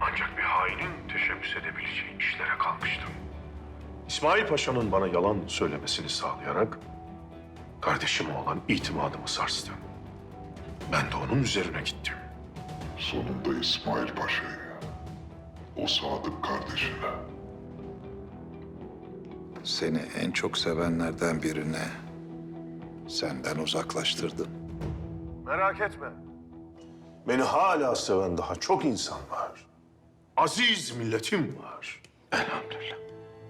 Ancak bir hainin teşebbüs edebileceği işlere kalkıştım. İsmail Paşa'nın bana yalan söylemesini sağlayarak kardeşime olan itimadımı sarstım. Ben de onun üzerine gittim. Sonunda İsmail Paşa'yı, o sadık kardeşine, Seni en çok sevenlerden birine senden uzaklaştırdım. Merak etme. Beni hala seven daha çok insan var. Aziz milletim var. Elhamdülillah.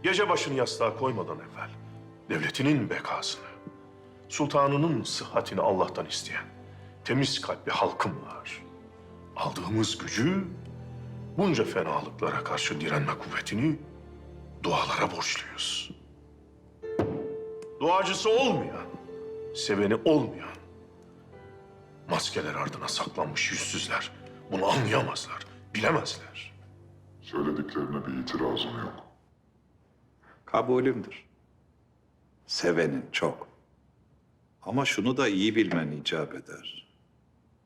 Gece başını yastığa koymadan evvel devletinin bekasını, sultanının sıhhatini Allah'tan isteyen temiz kalpli halkım var. Aldığımız gücü bunca fenalıklara karşı direnme kuvvetini dualara borçluyuz. Duacısı olmayan, seveni olmayan, maskeler ardına saklanmış yüzsüzler bunu anlayamazlar, bilemezler. Söylediklerine bir itirazım yok. Kabulümdür. Sevenin çok. Ama şunu da iyi bilmen icap eder.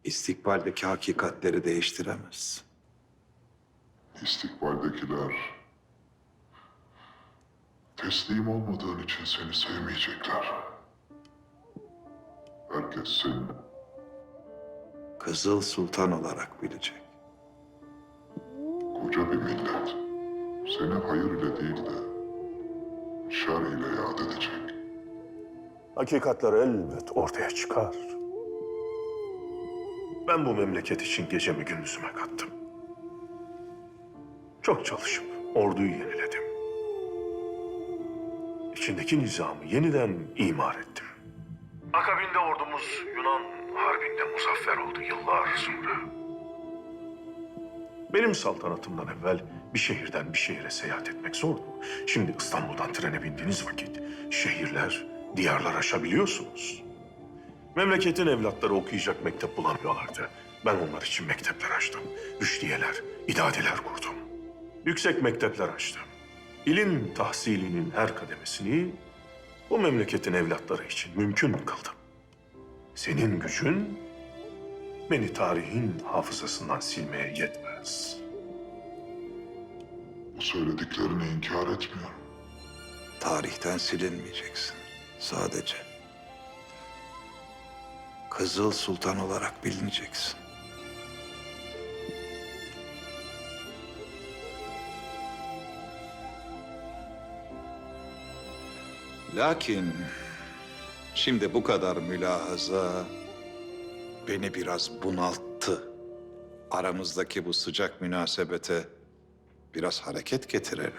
İstikbaldeki hakikatleri değiştiremezsin. İstikbaldekiler teslim olmadığın için seni sevmeyecekler. Herkes senin Kızıl Sultan olarak bilecek. Koca bir millet seni hayır ile değil de şer ile yad edecek. Hakikatler elbet ortaya çıkar. Ben bu memleket için gecemi gündüzüme kattım. Çok çalışıp orduyu yeniledim. İçindeki nizamı yeniden imar ettim. Akabinde ordumuz Yunan Harbi'nde muzaffer oldu yıllar sonra. Benim saltanatımdan evvel bir şehirden bir şehire seyahat etmek zordu. Şimdi İstanbul'dan trene bindiğiniz vakit şehirler, diyarlar aşabiliyorsunuz. Memleketin evlatları okuyacak mektep bulamıyorlardı. Ben onlar için mektepler açtım. Rüştiyeler, idadeler kurdum. Yüksek mektepler açtım. İlim tahsilinin her kademesini bu memleketin evlatları için mümkün kıldım. Senin gücün beni tarihin hafızasından silmeye yetmez. Bu söylediklerini inkar etmiyorum. Tarihten silinmeyeceksin. Sadece. Kızıl Sultan olarak bilineceksin. Lakin şimdi bu kadar mülahaza beni biraz bunalttı. Aramızdaki bu sıcak münasebete biraz hareket getirelim.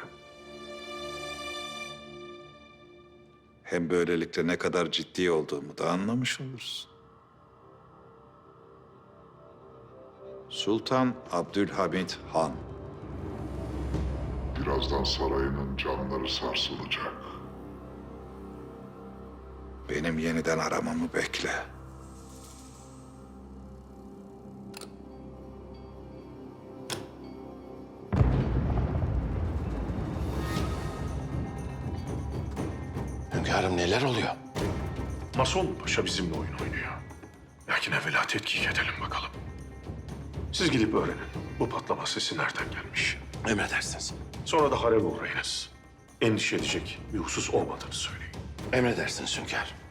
Hem böylelikle ne kadar ciddi olduğumu da anlamış olursun. Sultan Abdülhamit Han. Birazdan sarayının camları sarsılacak. Benim yeniden aramamı bekle. Hünkârım neler oluyor? Mason Paşa bizimle oyun oynuyor. Lakin evvela tetkik edelim bakalım. Siz gidip öğrenin. Bu patlama sesi nereden gelmiş? Emredersiniz. Sonra da harebe uğrayınız. Endişe edecek bir husus olmadığını söyleyin. Emredersiniz hünkârım.